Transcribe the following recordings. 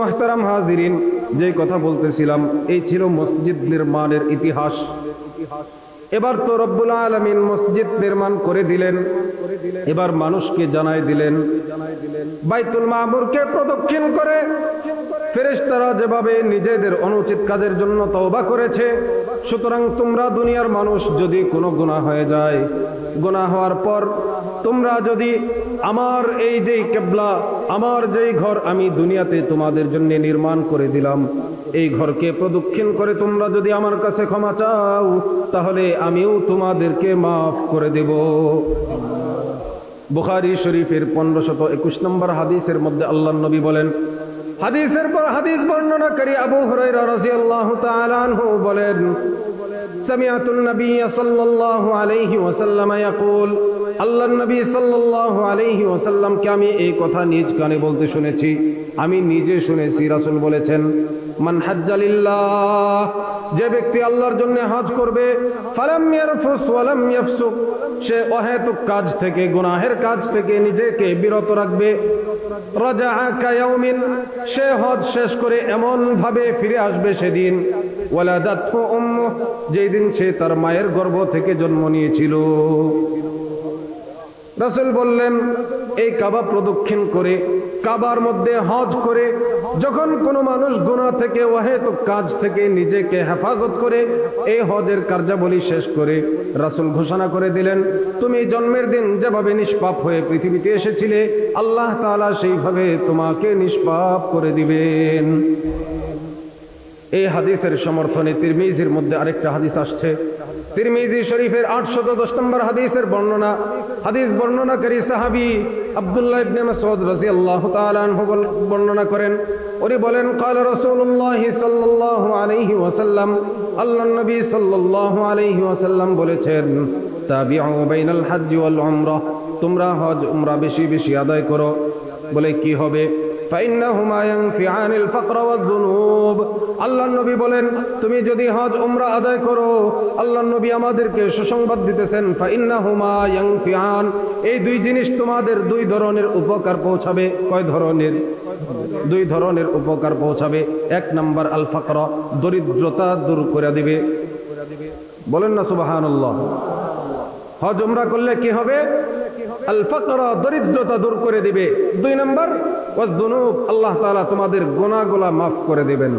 মাহতারাম হাজিরিন যে কথা বলতেছিলাম, এই ছিল মসজিদ নির্মাণের ইতিহাস। এবার তো রব্বুল আলমিন মসজিদ নির্মাণ করে দিলেন। এবার মানুষকে জানাই দিলেন, বাইতুল মামুরকে প্রদক্ষিণ করে। ফেরেশতারা যেভাবে নিজেদের অনুচিত কাজের জন্য তওবা করেছে, সুতরাং তোমরা দুনিয়ার মানুষ যদি কোনো গুণা হয়ে যায় গুনাহ হওয়ার পর তোমরা যদি আমার এই যেই কেবলা, আমার যেই ঘর আমি দুনিয়াতে তোমাদের জন্য নির্মাণ করে দিলাম, এই ঘরকে প্রদক্ষিণ করে তোমরা যদি আমার কাছে ক্ষমা চাও, তাহলে আমিও তোমাদেরকে মাফ করে দেব। বুখারি শরীফের পনেরো শত একুশ নম্বর হাদিসের মধ্যে আল্লাহ নবী বলেন, হাদিসের পর হাদিস বর্ণনাকারী আবু রাদিয়াল্লাহু তাআলা আনহু বলেন سمعت النبي صلى الله عليه وسلم يقول আল্লাহ নবী সাল্লাল্লাহু আলাইহি ওয়াসাল্লাম কে আমি এই কথা নিজ কানে বলতে শুনেছি আমি নিজে শুনেছি রাসূল বলেছেন যে ব্যক্তি আল্লাহর জন্য হজ করবে ওয়ালাম সে অহেতুক কাজ থেকে, গুনাহের কাজ থেকে নিজেকে বিরত রাখবে। সে হজ শেষ করে এমন ভাবে ফিরে আসবে সেদিন। ওয়ালাদাতহু উম্মুহ, যেই দিন সে তার মায়ের গর্ভ থেকে জন্ম নিয়েছিল। রাসূল বললেন, এই কাবা প্রদক্ষিণ করে কাবার মধ্যে হজ করে যখন কোনো মানুষ গুনাহ থেকে ওয়াহেতুক কাজ থেকে নিজেকে হেফাজত করে, এই হজের কার্যাবলী শেষ করে রাসুল ঘোষণা করে দিলেন, তুমি জন্মের দিন যেভাবে নিষ্পাপ হয়ে পৃথিবীতে এসেছিলে, আল্লাহ তাআলা সেইভাবে তোমাকে নিষ্পাপ করে দিবেন। এই হাদিসের সমর্থনে তিরমিজির মধ্যে আরেকটা হাদিস আসছে। তিরমিজি শরীফের আটশত দশ নম্বর হাদিসের বর্ণনা হাদিস বর্ণনাকারী সাহাবি আব্দুল্লাহ ইবনে মাসউদ রাদিয়াল্লাহু তাআলা আনহু বল- বর্ণনা করেন উনি বলেন قال رسول الله صلى الله عليه وسلم আল্লাহ নবী সাল্লাল্লাহু আলাইহি ওয়াসাল্লাম বলেছেন তাবিউ বাইনাল হজ্জ ওয়াল উমরাহ তোমরা হজ উমরা বেশি বেশি আদায় করো বলে কি হবে فإنهما ينفعان الفقر والذنوب আল্লাহ নবী বলেন তুমি যদি হজ উমরা আদায় করো আল্লাহ নবী আমাদেরকে সুসংবাদ দিতেছেন ফাইন্নাহুমা ইয়ানফিআন এই দুই জিনিস তোমাদের দুই ধরনের উপকার পৌঁছাবে কয় ধরনের দুই ধরনের উপকার পৌঁছাবে এক নাম্বার আল ফাকর দরিদ্রতা দূর করে দিবে বলেন না সুবহানাল্লাহ হজ উমরা করলে কি হবে দরিদ্রতা দূর করে দিবে। দুই নম্বর আল্লাহ তোমাদের গুনাহগুলা মাফ করে দিবেন।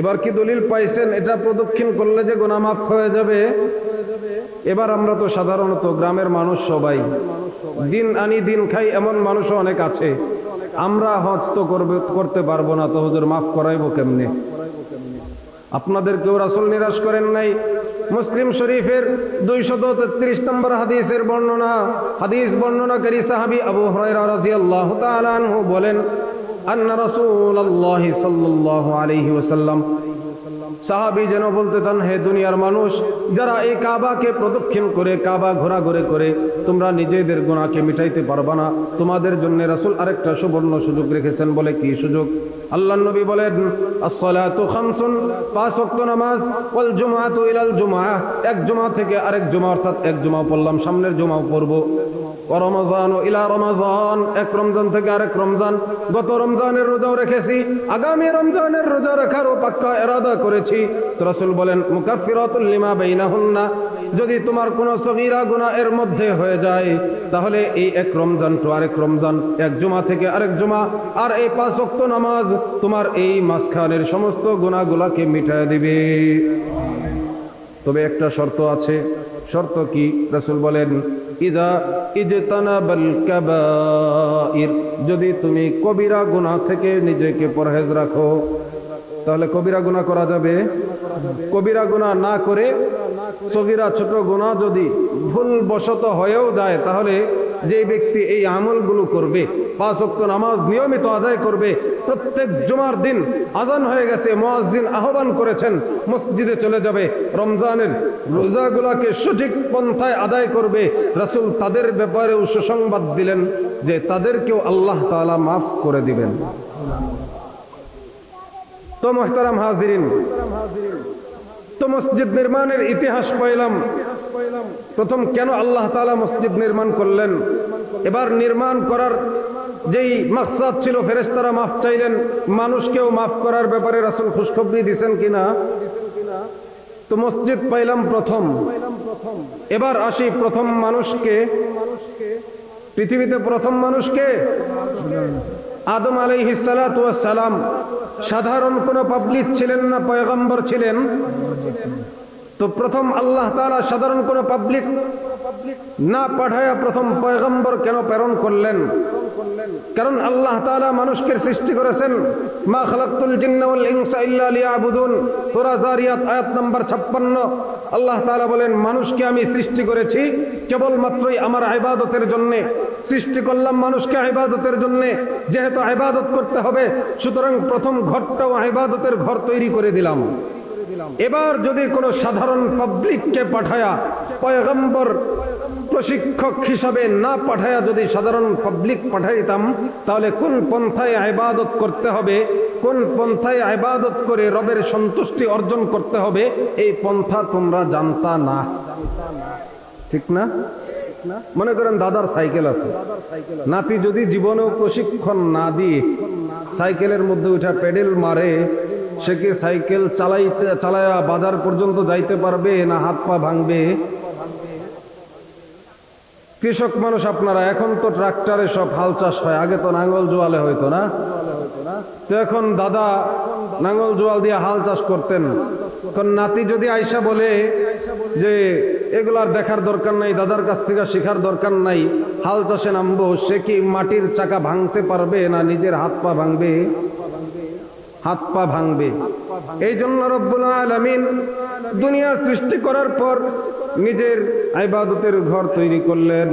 এবার কি দলিল পাইছেন? এটা প্রদক্ষিণ করলে যে গোনা মাফ হয়ে যাবে। এবার আমরা তো সাধারণত গ্রামের মানুষ সবাই। দিন আনি দিন খাই এমন মানুষও অনেক আছে। আমরা হজ তো করবে, করতে পারব না তো হুজুর, মাফ করাইবো কেমনে? আপনাদের কেউ রাসুল নিরাশ করেন নাই। মুসলিম শরীফের দুইশত তেত্রিশ নম্বর হাদিসের বর্ণনা, হাদিস বর্ণনাকারী সাহাবি আবু হরাইরা রাদিয়াল্লাহু তাআলা আনহু বলেন, আন্না রাসূলুল্লাহ সাল্লাল্লাহু আলাইহি ওয়াসাল্লাম সাহাবি যেন বলতে চান হে দুনিয়ার মানুষ, যারা এই কাবাকে প্রদক্ষিণ করে, কাবা ঘোরাঘুরে করে, তোমরা নিজেদের গুণাকে মিটাইতে পারবা না। তোমাদের জন্য রাসূল আরেকটা সুবর্ণ সুযোগ রেখেছেন বলে কি সুযোগ? আল্লাহ নবী বলেন, আসসালাতু পাঁচ ওয়াক্ত নামাজ, ওয়াল জুমআতু ইলাল জুমআহ। এক জুমা থেকে আরেক জুমা অর্থাৎ এক জুমা পড়লাম, সামনের জুমাও পড়ব। রমজান, ও ইলা রমাজান, এক রমজান থেকে আরেক রমজান। গত রমজানের রোজাও রেখেছি, আগামী রমজানের রোজা রাখারও পাক্কা এরাদা করেছি। রাসূল বলেন মুকাফফিরাতুল লিমা বাইনাহুন্না যদি তোমার কোনো সগীরা গুনাহ এর মধ্যে হয়ে যায়, তাহলে এই এক রমজান টু আরেক রমজান, এক জুমা থেকে আরেক জুমা, আর এই পাঁচ ওয়াক্ত নামাজ তোমার এই মাঝখানের সমস্ত গুনাহগুলাকে মিটায় দিবে। তবে একটা শর্ত আছে শর্ত কি? রসুল বলেন, ইদা ইজতানাবাল কাবাইর। যদি তুমি কবিরা গুনাহ থেকে নিজেকে পরহেজ রাখো, তাহলে কবিরা গুনাহ করা যাবে? কবিরা গুনাহ না করে সগিরা ছোট গুনাহ যদি ভুল বশত হয়েও যায়, তাহলে যে ব্যক্তি এই আমলগুলো করবে, পাঁচ ওয়াক্ত নামাজ নিয়মিত আদায় করবে, প্রত্যেক জুমার দিন আজান হয়ে গেছে, মুয়াজ্জিন আহ্বান করেছেন, মসজিদে চলে যাবে, রমজানের রোজাগুলাকে সঠিক পন্থায় আদায় করবে। রাসূল তাদের ব্যাপারেও সুসংবাদ দিলেন যে তাদেরকেও আল্লাহ তাআলা মাফ করে দিবেন। তো মোহতারাম হাজিরিন, তো মসজিদ নির্মাণের ইতিহাস পাইলাম। প্রথম কেন আল্লাহ তাআলা মসজিদ নির্মাণ করলেন? এবার নির্মাণ করার যেই মাকসাদ ছিল, ফেরেশতারা মাফ চাইলেন। মানুষকেও মাফ করার ব্যাপারে রাসূল খুশখবরি দিছেন কিনা? তো মসজিদ পাইলাম প্রথম। এবার আসি প্রথম মানুষকে। পৃথিবীতে প্রথম মানুষকে? আদম ওয়াস সালাম। সাধারণ কোন পাবলিক ছিলেন না, পয়গম্বর ছিলেন। তো প্রথম আল্লাহ তাআলা সাধারণ কোন পাবলিক না পাঠায়া প্রথম পয়গম্বর কেন প্রেরণ করলেন? কারণ আল্লাহ তালা মানুষকে সৃষ্টি করেছেন, মা খালাকতুল জিন্না ওয়াল ইনসা ইল্লা লিয়াবুদুন। সূরা জারিয়াত আয়াত নাম্বার 56 আল্লাহ তালা বলেন, মানুষকে আমি সৃষ্টি করেছি কেবলমাত্রই আমার ইবাদতের জন্যে। সৃষ্টি করলাম মানুষকে ইবাদতের জন্য। যেহেতু ইবাদত করতে হবে, সুতরাং প্রথম ঘরটাও ইবাদতের ঘর তৈরি করে দিলাম। এবার যদি কোনো সাধারণ পাবলিককে পাঠায়া, পয়গম্বর প্রশিক্ষক হিসাবে না পাঠায়া যদি সাধারণ পাবলিক পাঠাইতাম, তাহলে কোন পন্থায় আইবাদত করতে হবে, কোন পন্থায় আইবাদত করে রবের সন্তুষ্টি অর্জন করতে হবে, এই পন্থা তোমরা জানতা না। ঠিক না? মনে করেন দাদার সাইকেল আছে। নাতি যদি জীবনেও প্রশিক্ষণ না দিয়ে সাইকেলের মধ্যে উঠা পেডেল মারে সে কি সাইকেল চালাইতে চালায়া বাজার পর্যন্ত যাইতে পারবে না হাত পা ভাঙবে? কৃষক মানুষ আপনারা, এখন তো ট্রাক্টরে সব হাল চাষ হয়। আগে তো নাঙ্গল জোয়ালে হইতো না? তো এখন দাদা নাঙ্গল জোয়াল দিয়ে হাল চাষ করতেন। এখন নাতি যদি আইসা বলে যে এগুলার দেখার দরকার নাই, দাদার কাছ থেকে শেখার দরকার নাই, হাল চাষে নামবো সে কি মাটির চাকা ভাঙতে পারবে না নিজের হাত পা ভাঙবে? হাত পা ভাঙবে। এই জন্য রব্বুল আলমিন দুনিয়া সৃষ্টি করার পর নিজের আইবাদতের ঘর তৈরি করলেন,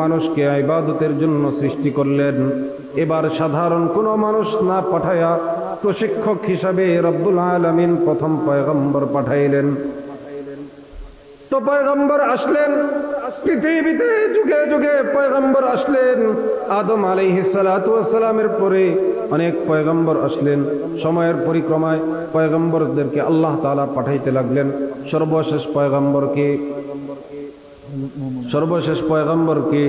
মানুষকে আইবাদতের জন্য সৃষ্টি করলেন। এবার সাধারণ কোনো মানুষ না পাঠায়া প্রশিক্ষক হিসাবে রব্বুল আলমিন প্রথম পয়গম্বর পাঠাইলেন। তো পয়গম্বর আসলেন। পৃথিবীতে যুগে যুগে পয়গম্বর আসলেন। আদম আলাইহিসালামের পরে অনেক পয়গম্বর আসলেন। সময়ের পরিক্রমায় পয়গম্বরদেরকে আল্লাহ তাআলা পাঠাইতে লাগলেন। সর্বশেষ পয়গম্বরকে সর্বশেষ পয়গম্বরকে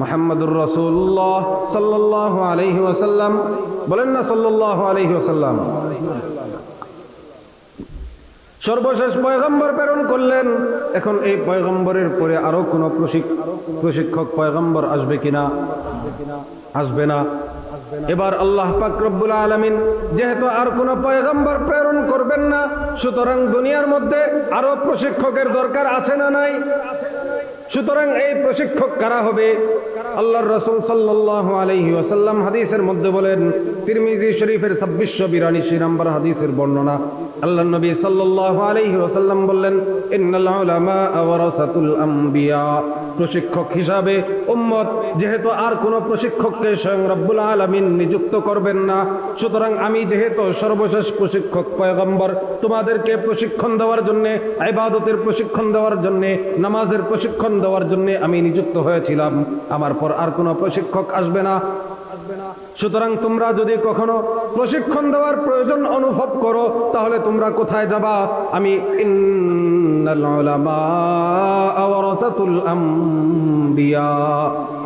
মোহাম্মদুর রসুল্লাহ সাল্লাহ আলহি ওয়াসাল্লাম। বলেন না সাল্লাহ আলহি ওয়াসাল্লাম। সর্বশেষ পয়গম্বর প্রেরণ করলেন। এখন এই পয়গম্বরের পরে আরও কোন প্রশিক্ষক, পয়গম্বর আসবে কিনা? আসবে না। এবার আল্লাহ পাক রব্বুল আলমিন, যেহেতু আর কোন পয়গম্বর প্রেরণ করবেন না, সুতরাং দুনিয়ার মধ্যে আরও প্রশিক্ষকের দরকার আছে না নাই? সুতরাং এই প্রশিক্ষক কারা হবে? আল্লাহর রসুল সাল্লাহ আলহি ওয়াসাল্লাম হাদিসের মধ্যে বলেন, তিরমিজি শরীফের ছাব্বিশশো বিরাশি নম্বর হাদিসের বর্ণনা। আল্লাহ নবী সাল্লাহ আলহি ওয়াসাল্লাম বললেন প্রশিক্ষক হিসাবে উম্মত, যেহেতু আর কোন প্রশিক্ষককে স্বয়ং রব্বুল আলমিন নিযুক্ত করবেন না, সুতরাং আমি যেহেতু সর্বশেষ প্রশিক্ষক পয়গম্বর, তোমাদেরকে প্রশিক্ষণ দেওয়ার জন্যে আইবাদতের প্রশিক্ষণ দেওয়ার জন্যে, নামাজের প্রশিক্ষণ দেওয়ার জন্য আমি নিযুক্ত হয়েছিলাম। আমার পর আর কোনো প্রশিক্ষক আসবে না। সুতরাং তোমরা যদি কখনো প্রশিক্ষণ দেওয়ার প্রয়োজন অনুভব করো, তাহলে তোমরা কোথায় যাবা? আমি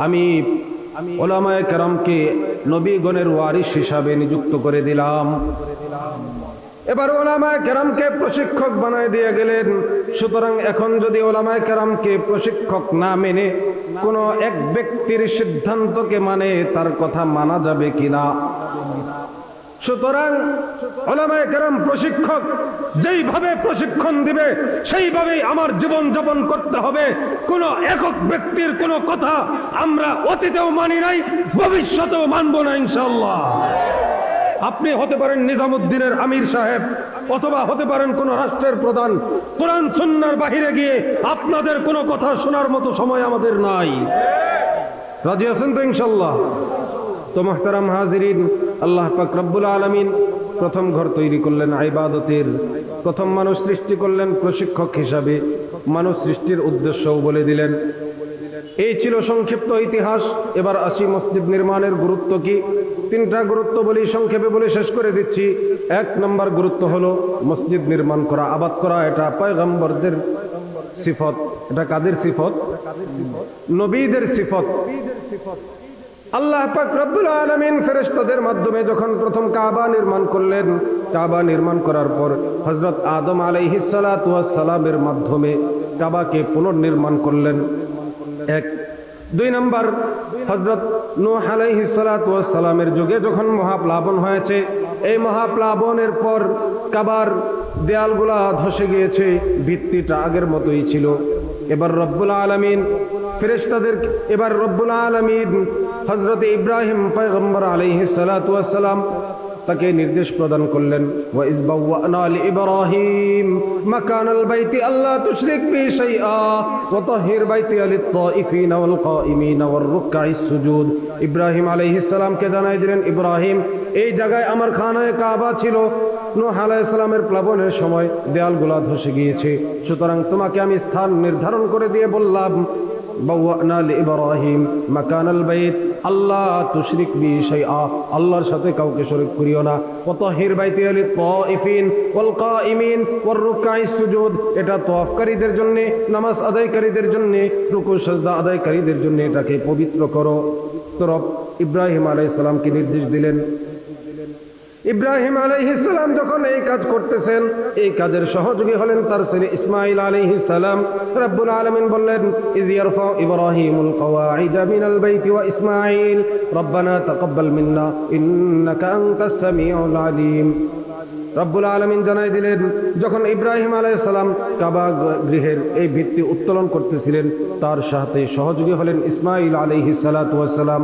আমি ওলামায় কেরামকে নবীগণের ওয়ারিশ হিসাবে নিযুক্ত করে দিলাম। এবার ওলামায় কেরামকে প্রশিক্ষক বানায় দিয়ে গেলেন। সুতরাং এখন যদি ওলামায় কেরামকে প্রশিক্ষক না মেনে কোন এক ব্যক্তির সিদ্ধান্তকে মানে তার কথা মানা যাবে কিনা? সুতরাং ওলামায় কেরাম প্রশিক্ষক যেইভাবে প্রশিক্ষণ দিবে, সেইভাবেই আমার জীবন যাপন করতে হবে। কোন একক ব্যক্তির কোনো কথা আমরা অতীতেও মানি নাই, ভবিষ্যতেও মানব না ইনশাল্লাহ আপনি হতে পারেন নিজামুদ্দিনের আমির সাহেব, অথবা হতে পারেন কোন রাষ্ট্রের প্রধান। কোরআন সুন্নার বাহিরে গিয়ে আপনাদের কোনো কথা শোনার মতো সময় আমাদের নাই। রাজি আছেন তো ইনশাল্লাহ তো মোহতারাম হাজিরিন, আল্লাহ পাক রব্বুল আলমিন প্রথম ঘর তৈরি করলেন আইবাদতের প্রথম মানুষ সৃষ্টি করলেন প্রশিক্ষক হিসাবে। মানুষ সৃষ্টির উদ্দেশ্যও বলে দিলেন। এই ছিল সংক্ষিপ্ত ইতিহাস। এবার আসি মসজিদ নির্মাণের গুরুত্ব কি? তিনটা গুরুত্ব বলি, সংক্ষেপে বলে, শেষ করে দিচ্ছি। এক নম্বর গুরুত্ব হলো মসজিদ নির্মাণ করা, আবাদ করা, এটা পয়গম্বরদের সিফত, এটা কাদের সিফত? নবীদের সিফত। আল্লাহ পাক আলমিন ফেরেশতাদের মাধ্যমে যখন প্রথম কাবা নির্মাণ করলেন, কাবা নির্মাণ করার পর হজরত আদম আলাইহিসালামের মাধ্যমে কাবাকে পুনর্নির্মাণ করলেন। এক দুই নম্বর হজরত নূহ আলাইহিসালামের যুগে যখন মহাপ্লাবন হয়েছে, এই মহাপ্লাবনের পর কাবার দেয়ালগুলা ধসে গিয়েছে, ভিত্তিটা আগের মতোই ছিল। এবার রব্বুল আলমিন, ফেরেশতাদের, এবার রব্বুল আলমিন হজরত ইব্রাহিম পয়গম্বর আলহি সালাম তাকে নির্দেশ প্রদান করলেন ইব্রাহিম মাকান বাইতি আল্লাহ বাইতি ইব্রাহিম জানাই দিলেন, ইব্রাহিম, এই জায়গায় আমার খানায় কাবা ছিল। নূহ প্লাবনের সময় দেয়ালগুলা ধসে গিয়েছে। সুতরাং তোমাকে আমি স্থান নির্ধারণ করে দিয়ে বললাম বাওয়ানা ইব্রাহিম মাকানাল বাইত। আল্লাহ তুশরিক বি শাইআ। আল্লাহর সাথে কাউকে শরীক করিও না। ওয়াতাহির বাইতি আলি তাইফিন ওয়াল কাইমিন ওয়ার রুকাই এটা তওয়াফকারীদের জন্য, নামাজ আদায়কারীদের জন্য, রুকু, সাজদা আদায়কারীদের জন্য এটাকে পবিত্র করো। তো ইব্রাহিম আলাইহিস নির্দেশ দিলেন ইব্রাহিম আলাইহিসালাম যখন এই কাজ করতেছেন, এই কাজের সহযোগী হলেন তার ছেলে ইসমাইল আলাইহিসালাম রব্বুল আলমিন বললেন, ইয ইয়ারফা ইব্রাহিমুল কওয়াইদা মিনাল বাইতি ওয়া ইসমাইল। রব্বানা তাকাব্বাল মিন্না, ইন্নাকা আনতাস সামিউল আলিম। রব্বুল আলমিন জানাই দিলেন, যখন ইব্রাহিম আলাইসালাম কাবা গৃহের এই ভিত্তি উত্তোলন করতেছিলেন, তার সাথে সহযোগী হলেন ইসমাইল আলহি সালাতাম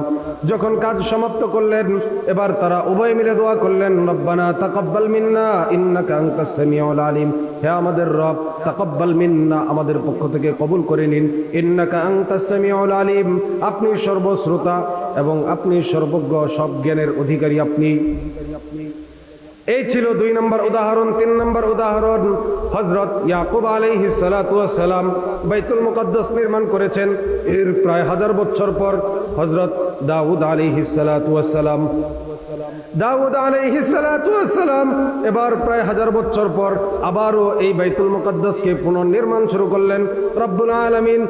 যখন কাজ সমাপ্ত করলেন, এবার তারা উভয় মিলে দোয়া করলেন, রব্বানা তাকাব্বাল মিন্না, ইন্নাকা আনতাস সামিউল আলিম। হে আমাদের রব, তাকাব্বাল মিন্না আমাদের পক্ষ থেকে কবুল করে নিন। ইন্নাকা আনতাস সামিউল আলিম, আপনি সর্বশ্রোতা এবং আপনি সর্বজ্ঞ, সব জ্ঞানের অধিকারী আপনি। এই ছিল দুই নম্বর উদাহরণ, তিন নম্বর উদাহরণ। হজরত ইয়াকুব আলাইহি সালাম বাইতুল মুকদ্দাস নির্মাণ করেছেন। এর প্রায় হাজার বছর পর হজরত দাউদ আলাইহি সালাম দাউদ আলাইহি সালাম এবার প্রায় হাজার বছর পর আবারও এই বাইতুল মুকদ্দাসকে পুনর্নির্মাণ শুরু করলেন। রব্বুল আলামিন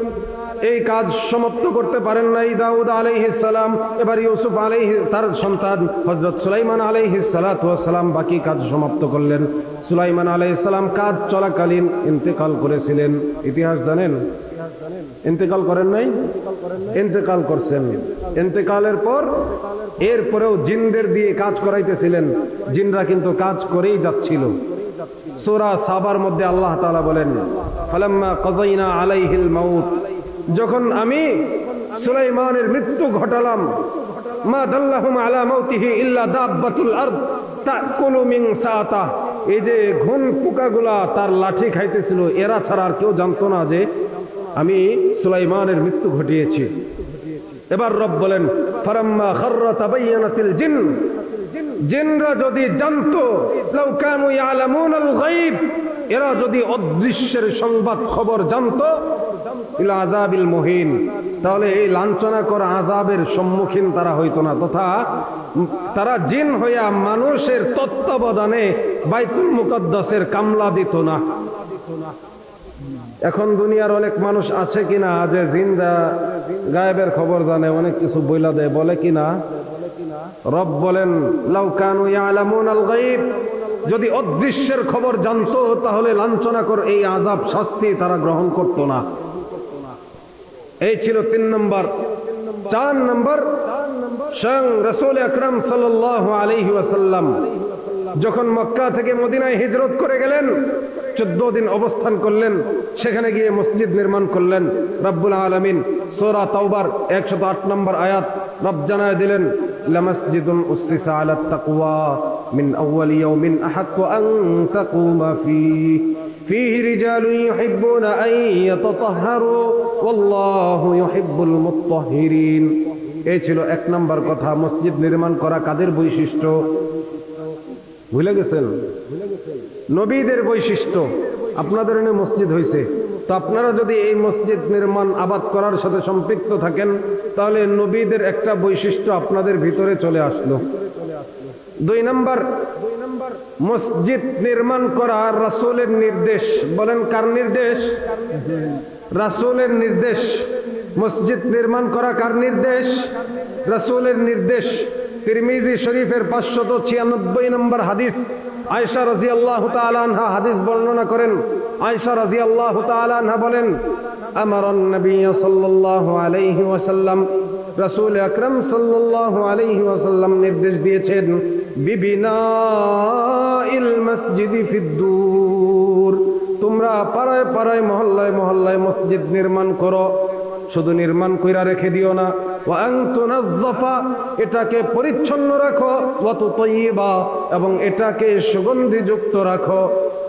এই কাজ সমাপ্ত করতে পারেন নাই। দাউদ সালাম, এবার ইউসুফ আলাইহি, তার সন্তান হজরত সুলাইমান আলাইহি সালাম বাকি কাজ সমাপ্ত করলেন। সুলাইমান সালাম কাজ চলাকালীন ইন্তেকাল করেছিলেন। ইতিহাস জানেন? ইন্তেকাল করেন নাই? ইন্তেকাল করছেন। ইন্তেকালের পর এরপরেও জিনদের দিয়ে কাজ করাইতেছিলেন। জিনরা কিন্তু কাজ করেই যাচ্ছিল। সোরা সাবার মধ্যে আল্লাহ তাআলা বলেন, ফালাম্মা কাযাইনা আলাইহিল মাউত। যখন আমি সুলাইমানের মৃত্যু ঘটালাম, মা দাল্লাহুম আলা মাউতিহি ইল্লা দাব্বাতুল আরদ তাকুলু মিন সাতা। এই যে ঘুন পোকাগুলা তার লাঠি খাইতেছিল, এরা ছাড়া আর কেউ জানতো না যে আমি সুলাইমানের মৃত্যু ঘটিয়েছি। এবার রব বলেন, ফারাম্মা খাররা তাবায়্যানাতিল জিন। জিনরা যদি জানতো, লাউ কানু ইয়ালামুনাল গায়ব। এরা যদি অদৃশ্যের সংবাদ খবর জানতো ইলা আযাবিল মুহিন। তাহলে এই লাঞ্ছনা করা আজাবের সম্মুখীন তারা হইতো না, তথা তারা জিন হইয়া মানুষের তত্ত্বাবধানে বাইতুল মুকদ্দাসের কামলা দিত না। এখন দুনিয়ার অনেক মানুষ আছে কিনা যে জিন যা গায়েবের খবর জানে, অনেক কিছু বইলা দেয়, বলে কিনা? রব বলেন, লাউ কানু ইয়ালামুন আল গায়ব যদি অদৃশ্যের খবর জানতো, তাহলে লাঞ্ছনা কর এই আজাব শাস্তি তারা গ্রহণ করত না। এই ছিল তিন নম্বর চার নম্বর স্বয়ং রসুল আকরম সাল আলহি ওয়াসাল্লাম যখন মক্কা থেকে মদিনায় হিজরত করে গেলেন চোদ্দ দিন অবস্থান করলেন সেখানে গিয়ে মসজিদ নির্মাণ করলেন রব্বুল আলমিন সোরা তাওবার একশত আট নম্বর আয়াত রব জানায় দিলেন لمسجد أسس على التقوى من أول يوم أحق أن تقوم فيه فيه رجال يحبون أن يتطهروا والله يحب المطهرين এই ছিল এক নম্বর কথা মসজিদ নির্মাণ করা কাদের বৈশিষ্ট্য ভুলে গেছেন নবীদের বৈশিষ্ট্য আপনাদের এনে মসজিদ হয়েছে তো আপনারা যদি এই মসজিদ নির্মাণ আবাদ করার সাথে সম্পৃক্ত থাকেন তাহলে নবীদের একটা বৈশিষ্ট্য আপনাদের ভিতরে চলে আসলো দুই নম্বর মসজিদ নির্মাণ করা রাসূলের নির্দেশ। বলেন কার নির্দেশ? রাসূলের নির্দেশ। মসজিদ নির্মাণ করা কার নির্দেশ? রাসূলের নির্দেশ। তিরমিজি শরীফের পাঁচশত ছিয়ানব্বই নম্বর হাদিস। আয়সা রাজি আল্লাহ আনহা হাদিস বর্ণনা করেন। আয়সা রাজি আল্লাহ আনহা বলেন আমার নবী সাল্লাল্লাহু আলাইহি ওয়াসাল্লাম রাসূল আকরাম আলাইহি ওয়াসাল্লাম নির্দেশ দিয়েছেন বিবিনা তোমরা পাড়ায় পাড়ায়, মহল্লায় মহল্লায় মসজিদ নির্মাণ করো। শুধু নির্মাণ কইরা রেখে দিও না। এটাকে পরিচ্ছন্ন রাখো। ওয়াত তৈবা এবং এটাকে সুগন্ধিযুক্ত রাখো।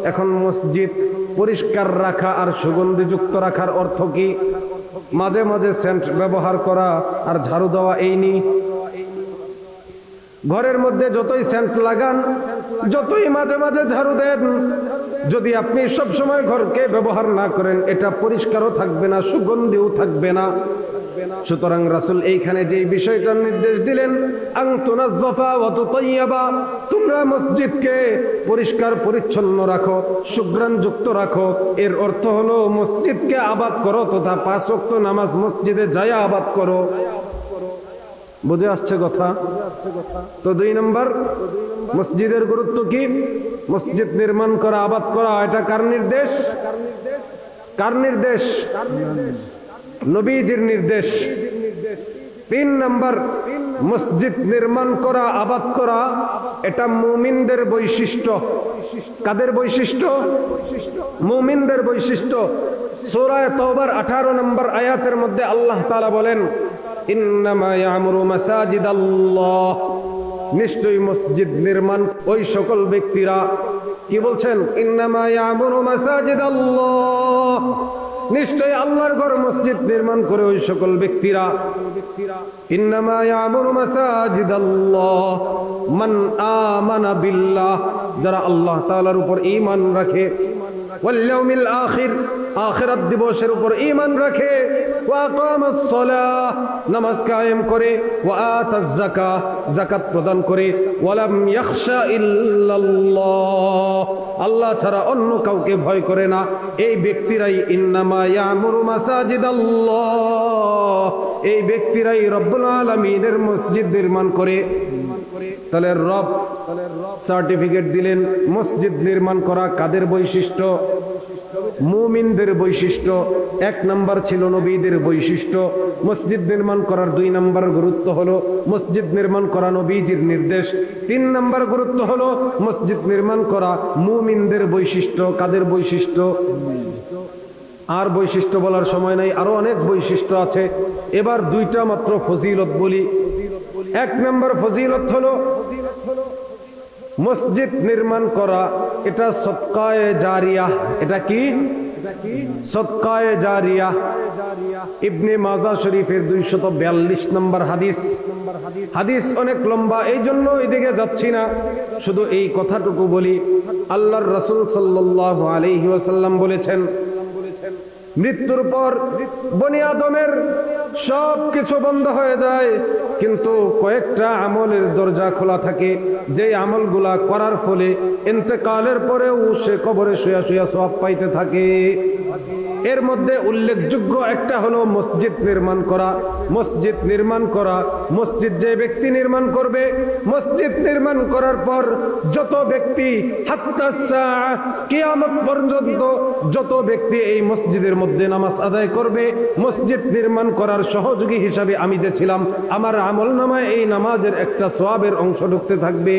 এখন মসজিদ পরিষ্কার রাখা আর সুগন্ধিযুক্ত রাখার অর্থ কি? মাঝে মাঝে সেন্ট ব্যবহার করা আর ঝাড়ু দেওয়া এই নি। ঘরের মধ্যে যতই সেন্ট লাগান, যতই মাঝে মাঝে ঝাড়ু দেন, যদি আপনি সব সময় ঘরকে ব্যবহার না করেন, এটা পরিষ্কারও থাকবে না, সুগন্ধিও থাকবে না। সুতরাং রাসূল এইখানে যে বিষয়টার নির্দেশ দিলেন আং তোমরা মসজিদকে পরিষ্কার পরিচ্ছন্ন রাখো সুগ্রাণ যুক্ত রাখো। এর অর্থ হলো, মসজিদকে আবাদ করো তথা পাঁচ ওয়াক্ত নামাজ মসজিদে যায়া আবাদ করো। বুঝে আসছে কথা? তো দুই নম্বর, মসজিদের গুরুত্ব কি? মসজিদ নির্মাণ করা, আবাদ করা, এটা কার নির্দেশ? কার নির্দেশ? নবীজির নির্দেশ। তিন নম্বর, মসজিদ নির্মাণ করা, আবাদ করা, এটা মুমিনদের বৈশিষ্ট্য। কাদের বৈশিষ্ট্য? মুমিনদের বৈশিষ্ট্য। সূরায়ে তওবার 18 নম্বর আয়াতের মধ্যে আল্লাহ তাআলা বলেন নিশ্চয়ই মসজিদ নির্মাণ ওই সকল ব্যক্তিরা কি বলছেন? ইন্নামা ইয়ামুরু মাসাজিদাল্লাহ। নিশ্চয় আল্লাহর ঘর মসজিদ নির্মাণ করে ওই সকল ব্যক্তিরা। ইন্নামা মান যারা আল্লাহ তালার উপর ইমান রাখে ওয়াল ইয়াউমিল আখির দিবসের রাখে। ওয়া করে। ওয়া করে। ইল্লাল্লাহ, আল্লাহ ছাড়া অন্য কাউকে ভয় করে না। এই ব্যক্তিরাই ইন্নামা এই ব্যক্তিরাই রব্বুল আলামিনের মসজিদ নির্মাণ করে। তাহলে রব সার্টিফিকেট দিলেন, মসজিদ নির্মাণ করা কাদের বৈশিষ্ট্য? মুমিনদের বৈশিষ্ট্য, এক নাম্বার ছিল নবীদের বৈশিষ্ট্য। মসজিদ নির্মাণ করার দুই নাম্বার গুরুত্ব হলো মসজিদ নির্মাণ করা নবীজির নির্দেশ। তিন নাম্বার গুরুত্ব হলো মসজিদ নির্মাণ করা মুমিনদের বৈশিষ্ট্য, কাদের বৈশিষ্ট্য? আর বৈশিষ্ট্য বলার সময় নাই, আরও অনেক বৈশিষ্ট্য আছে। এবার দুইটা মাত্র ফজিলত বলি। এক নম্বর ফজিলত হলো মসজিদ নির্মাণ করা। এটা সৎকায় জারিয়া। এটা কি? সৎকায় জারিয়া। ইবনে মাজা শরীফের দুইশত বিয়াল্লিশ নম্বর হাদিস। হাদিস অনেক লম্বা, এই জন্য এদিকে যাচ্ছি না। শুধু এই কথাটুকু বলি। আল্লাহর রসুল সাল্লাহ আলহি বলেছেন মৃত্যুর পর বনি আদমের সব কিছু বন্ধ হয়ে যায়। কিন্তু কয়েকটা আমলের দরজা খোলা থাকে। যে আমলগুলা করার ফলে ইন্তেকালের পরেও সে কবরে শুয়া শুয়া সব পাইতে থাকে। এর মধ্যে উল্লেখযোগ্য একটা হলো মসজিদ নির্মাণ করা। মসজিদ নির্মাণ করা, মসজিদ যে ব্যক্তি নির্মাণ করবে, মসজিদ নির্মাণ করার পর যত ব্যক্তি কিয়ামত পর্যন্ত যত ব্যক্তি এই মসজিদের মধ্যে নামাজ আদায় করবে, মসজিদ নির্মাণ করার সহযোগী হিসাবে আমি যে ছিলাম, আমার আমল নামায় এই নামাজের একটা সোয়াবের অংশ ঢুকতে থাকবে।